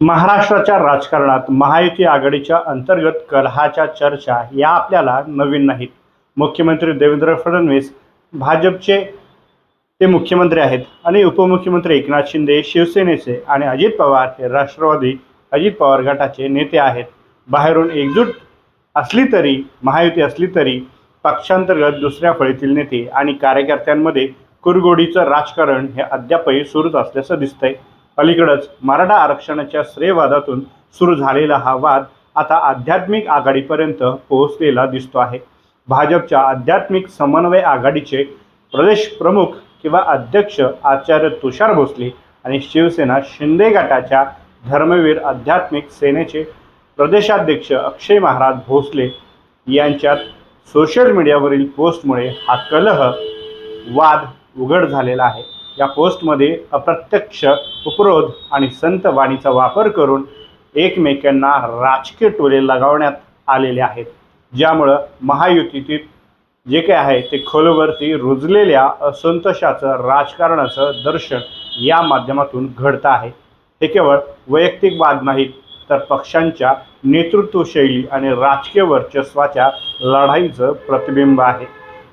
महाराष्ट्राच्या राजकारणात महायुती आघाडीच्या अंतर्गत कलहाच्या चर्चा या आपल्याला नवीन नाहीत. मुख्यमंत्री देवेंद्र फडणवीस भाजपचे ते मुख्यमंत्री आहेत आणि उपमुख्यमंत्री एकनाथ शिंदे शिवसेनेचे आणि अजित पवार हे राष्ट्रवादी अजित पवार गटाचे नेते आहेत. बाहेरून एकजूट असली तरी महायुती असली तरी पक्षांतर्गत दुसऱ्या फळीतील नेते आणि कार्यकर्त्यांमध्ये कुरगोडीचं राजकारण हे अद्यापही सुरूच असल्याचं दिसतंय. अलीकडंच मराठा आरक्षणाच्या श्रेयवादातून सुरू झालेला हा वाद आता आध्यात्मिक आघाडीपर्यंत पोहोचलेला दिसतो आहे. भाजपच्या आध्यात्मिक समन्वय आघाडीचे प्रदेश प्रमुख किंवा अध्यक्ष आचार्य तुषार भोसले आणि शिवसेना शिंदे गटाच्या धर्मवीर आध्यात्मिक सेनेचे प्रदेशाध्यक्ष अक्षय महाराज भोसले यांच्यात सोशल मीडियावरील पोस्टमुळे हा कलह वाद उघड झालेला आहे. या पोस्टमध्ये अप्रत्यक्ष उपरोध आणि संत वाणीचा वापर करून एकमेकांना राजकीय टोले लगावण्यात आलेले आहेत. ज्यामुळं महायुतीतील जे काही आहे ते खोलवरती रुजलेल्या असंतोषाचं राजकारणाचं दर्शन या माध्यमातून घडतं आहे. हे केवळ वैयक्तिक वाद नाहीत तर पक्षांच्या नेतृत्वशैली आणि राजकीय वर्चस्वाच्या लढाईचं प्रतिबिंब आहे.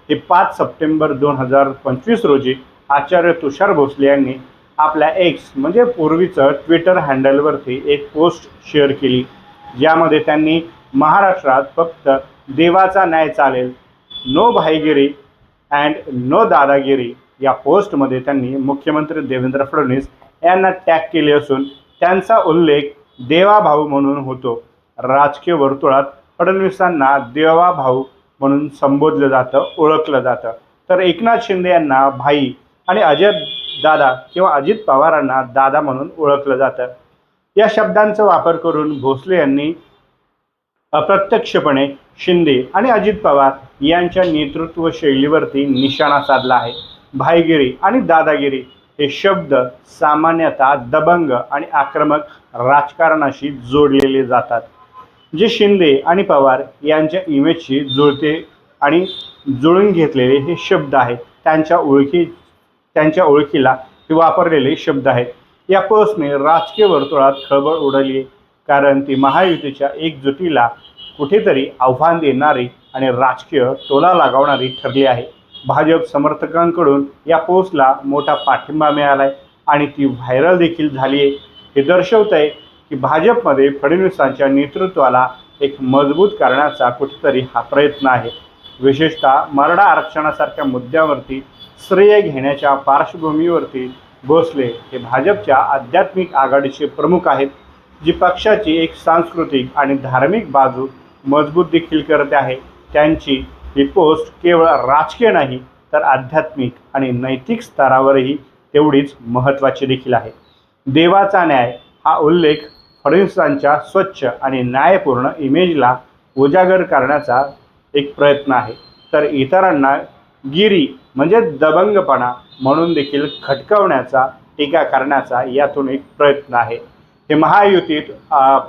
हे पाच सप्टेंबर दोन हजार पंचवीस रोजी आचार्य तुषार भोसले यांनी आपल्या एक्स म्हणजे पूर्वीचं ट्विटर हँडलवरती एक पोस्ट शेअर केली ज्यामध्ये त्यांनी महाराष्ट्रात फक्त देवाचा न्याय चालेल नो भाईगिरी अँड नो दादागिरी या पोस्टमध्ये त्यांनी मुख्यमंत्री देवेंद्र फडणवीस यांना टॅग केले असून त्यांचा उल्लेख देवाभाऊ म्हणून होतो. राजकीय वर्तुळात फडणवीसांना देवाभाऊ म्हणून संबोधलं जातं ओळखलं जातं. तर एकनाथ शिंदे यांना भाई आणि अजय दादा किंवा अजित पवारांना दादा म्हणून ओळखलं जातं. या शब्दांचा वापर करून भोसले यांनी अप्रत्यक्षपणे शिंदे आणि अजित पवार यांच्या नेतृत्व शैलीवरती निशाणा साधला आहे. भाईगिरी आणि दादागिरी हे शब्द सामान्यतः दबंग आणि आक्रमक राजकारणाशी जोडलेले जातात जे शिंदे आणि पवार यांच्या इमेजशी जुळते आणि जुळून घेतलेले हे शब्द आहेत. त्यांच्या ओळखी त्यांच्या ओळखीला हे वापरलेले शब्द आहेत. या पोस्टने राजकीय वर्तुळात खळबळ उडवली कारण ती महायुतीच्या एकजुटीला कुठेतरी आव्हान देणारी आणि राजकीय टोला लागवणारी ठरली आहे. भाजप समर्थकांकडून या पोस्टला मोठा पाठिंबा मिळाला आहे आणि ती व्हायरल देखील झाली आहे हे दर्शवत आहे की भाजपमध्ये फडणवीसांच्या नेतृत्वाला एक मजबूत करण्याचा कुठेतरी हा प्रयत्न आहे. विशेषतः मराठा आरक्षणासारख्या मुद्द्यावरती श्रेय घेण्याच्या पार्श्वभूमीवरती भोसले हे भाजपच्या आध्यात्मिक आघाडीचे प्रमुख आहेत जी पक्षाची एक सांस्कृतिक आणि धार्मिक बाजू मजबूत देखील करते आहे. त्यांची ही पोस्ट केवळ राजकीय नाही तर आध्यात्मिक आणि नैतिक स्तरावरही तेवढीच महत्त्वाची देखील आहे. देवाचा न्याय हा उल्लेख फडणवीसांच्या स्वच्छ आणि न्यायपूर्ण इमेजला उजागर करण्याचा एक प्रयत्न आहे. तर इतरांना गिरी म्हणजे दबंगपणा म्हणून देखील खटकवण्याचा टीका करण्याचा यातून एक प्रयत्न आहे. हे महायुतीत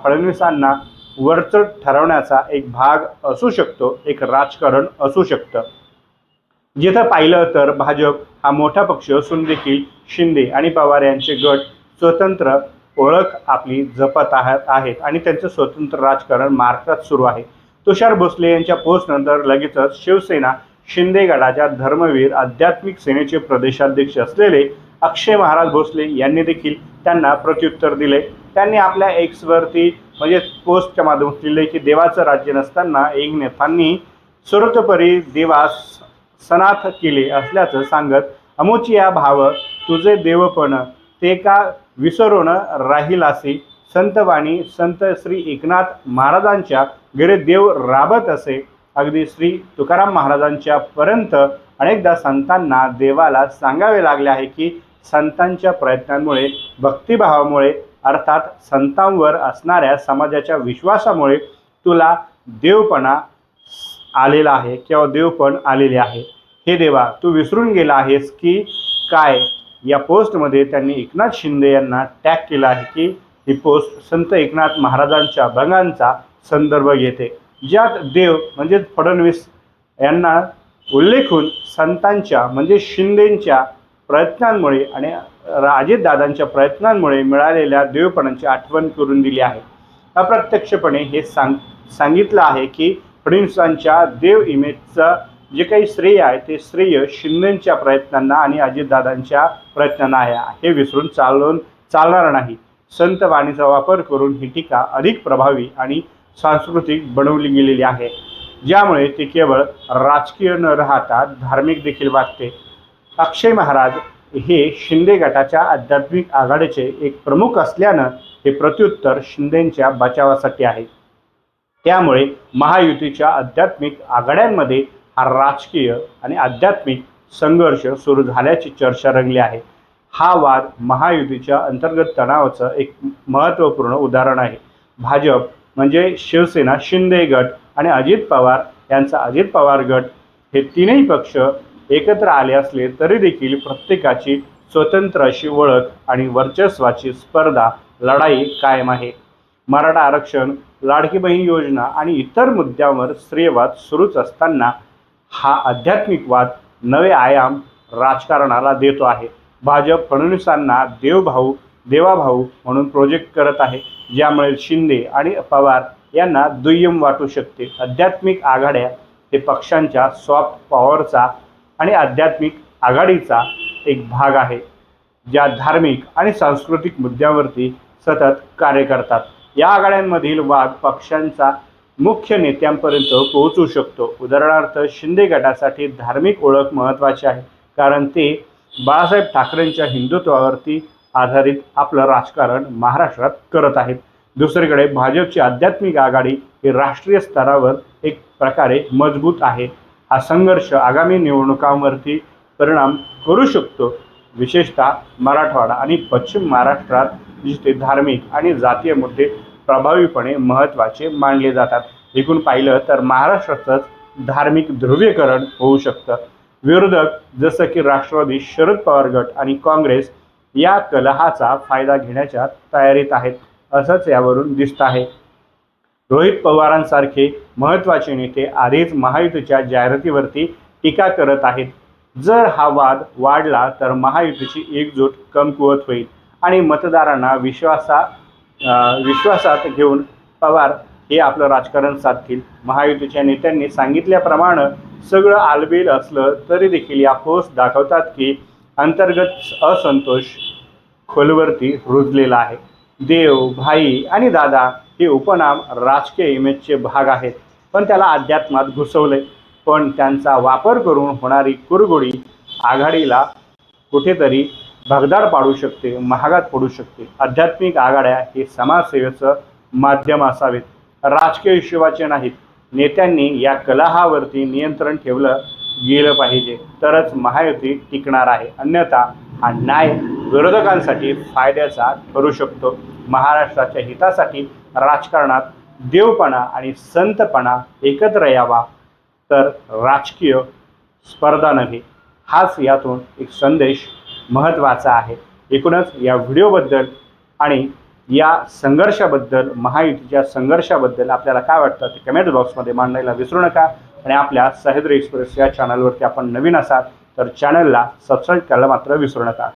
फडणवीसांना वरचढ ठरवण्याचा एक भाग असू शकतो एक राजकारण असू शकतं. जिथं पाहिलं तर भाजप हा मोठा पक्ष असून देखील शिंदे आणि पवार यांचे गट स्वतंत्र ओळख आपली जपत आहात आहेत आणि त्यांचं स्वतंत्र राजकारण महाराष्ट्रात सुरू आहे. तुषार भोसले यांच्या पोस्टनंतर लगेचच शिवसेना शिंदे गटाच्या धर्मवीर आध्यात्मिक सेनेचे प्रदेशाध्यक्ष असलेले अक्षय महाराज भोसले यांनी देखील त्यांना प्रत्युत्तर दिले. त्यांनी आपल्या एक्सवरती म्हणजे पोस्टच्या माध्यमातून लिहिले की देवाचं राज्य नसताना एक नेतांनी सर्वतोपरी देवास सनाथ केले असल्याचं सांगत अमुचिया भाव तुझे देवपण ते का विसरून राहिलासी? संतवाणी संत श्री एकनाथ महाराजांच्या घरे देव राबत असे? अगदी श्री तुकाराम महाराजांच्या पर्यंत अनेकदा संतांना देवाला सांगावे लागले आहे की संतांच्या प्रयत्नांमुळे भक्तिभावामुळे अर्थात संतांवर असणाऱ्या समाजाच्या विश्वासामुळे तुला देवपणा आलेला आहे किंवा देवपण आलेले आहे. हे देवा तू विसरून गेला आहेस की काय? या पोस्टमध्ये त्यांनी एकनाथ शिंदे यांना टॅग केला आहे की ही पोस्ट संत एकनाथ महाराजांच्या भंगांचा संदर्भ घेते. ज्यात देव म्हणजेच फडणवीस यांना उल्लेखून संतांच्या म्हणजे शिंदेंच्या प्रयत्नांमुळे आणि अजितदादांच्या प्रयत्नांमुळे मिळालेल्या देवपणांची आठवण करून दिली आहे. अप्रत्यक्षपणे हे सांग सांगितलं आहे की फडणवीसांच्या देव इमेजचं जे काही श्रेय आहे ते श्रेय शिंदेंच्या प्रयत्नांना आणि अजितदादांच्या प्रयत्नांना आहे. हे विसरून चालून चालणार नाही. संत वाणीचा वापर करून ही टीका अधिक प्रभावी आणि सांस्कृतिक बनवली गेलेली आहे. ज्यामुळे ती केवळ राजकीय न राहता धार्मिक देखील वाटते अक्षय महाराज हे शिंदे गटाच्या आध्यात्मिक आघाडीचे एक प्रमुख असल्यानं हे प्रत्युत्तर शिंदेंच्या बचावासाठी आहे. त्यामुळे महायुतीच्या आध्यात्मिक आघाड्यांमध्ये हा राजकीय आणि आध्यात्मिक संघर्ष सुरू झाल्याची चर्चा रंगली आहे. हा वाद महायुतीच्या अंतर्गत तणावाचं एक महत्त्वपूर्ण उदाहरण आहे. भाजप म्हणजे शिवसेना शिंदे गट आणि अजित पवार यांचा अजित पवार गट हे तीनही पक्ष एकत्र आले असले तरी देखील प्रत्येकाची स्वतंत्र अशी ओळख आणि वर्चस्वाची स्पर्धा लढाई कायम आहे. मराठा आरक्षण लाडकी बहीण योजना आणि इतर मुद्द्यांवर स्त्रीयवाद सुरूच असताना हा आध्यात्मिकवाद नवे आयाम राजकारणाला देतो आहे. भाजप फडणवीसांना देवभाऊ देवाभाऊ म्हणून प्रोजेक्ट करत आहे ज्यामुळे शिंदे आणि पवार यांना दुय्यम वाटू शकते. आध्यात्मिक आघाड्या हे पक्षांच्या सॉफ्ट पॉवरचा आणि आध्यात्मिक आघाडीचा एक भाग आहे ज्या धार्मिक आणि सांस्कृतिक मुद्द्यांवरती सतत कार्य करतात. या आघाड्यांमधील वाद पक्षांचा मुख्य नेत्यांपर्यंत पोहोचू शकतो. उदाहरणार्थ शिंदे गटासाठी धार्मिक ओळख महत्त्वाची आहे कारण ते बाळासाहेब ठाकरेंच्या हिंदुत्वावरती आधारित आपलं राजकारण महाराष्ट्रात करत आहेत. दुसरीकडे भाजपची आध्यात्मिक आघाडी ही राष्ट्रीय स्तरावर एक प्रकारे मजबूत आहे. हा संघर्ष आगामी निवडणुकांवरती परिणाम करू शकतो. विशेषतः मराठवाडा आणि पश्चिम महाराष्ट्रात जिथे धार्मिक आणि जातीय मुद्दे प्रभावीपणे महत्त्वाचे मानले जातात. एकूण पाहिलं तर महाराष्ट्रातच धार्मिक ध्रुवीकरण होऊ शकतं. विरोधक जसं की राष्ट्रवादी शरद पवार गट आणि काँग्रेस या कलहाचा फायदा घेण्याच्या तयारीत आहेत असंच यावरून दिसत आहे. रोहित पवारांसारखे महत्त्वाचे नेते आधीच महायुतीच्या जाहिरातीवरती टीका करत आहेत. जर हा वाद वाढला तर महायुतीची एकजूट कमकुवत होईल आणि मतदारांना विश्वासा विश्वासात घेऊन पवार हे आपलं राजकारण साधतील. महायुतीच्या नेत्यांनी सांगितल्याप्रमाणे सगळं आलबेल असलं तरी देखील या पोस्ट दाखवतात की अंतर्गत असंतोष खोलवरती रुजलेला आहे. देव भाई आणि दादा हे उपनाम राजकीय इमेजचे भाग आहेत. पण त्याला अध्यात्मात घुसवले पण त्यांचा वापर करून होणारी कुरगोडी आघाडीला कुठेतरी भगदाड पाडू शकते महागात पडू शकते. आध्यात्मिक आघाड्या हे समाजसेवेचं माध्यम असावेत. राजकीय हिशोबाचे नाहीत. नेत्यांनी या कलहावरती नियंत्रण ठेवलं गेलं पाहिजे. तरच महायुती टिकणार आहे. अन्यथा हा न्याय विरोधकांसाठी फायद्याचा ठरू शकतो. महाराष्ट्राच्या हितासाठी राजकारणात देवपणा आणि संतपणा एकत्र यावा तर राजकीय स्पर्धा नव्हे. हाच यातून एक संदेश महत्त्वाचा आहे. एकूणच या व्हिडिओबद्दल आणि या संघर्षाबद्दल महायुतीच्या संघर्षाबद्दल आपल्याला काय वाटतं ते कमेंट बॉक्समध्ये मांडायला विसरू नका. आणि आपल्या सह्याद्री एक्सप्रेस या चॅनलवरती आपण नवीन असाल तर चॅनलला सबस्क्राईब करायला मात्र विसरू नका.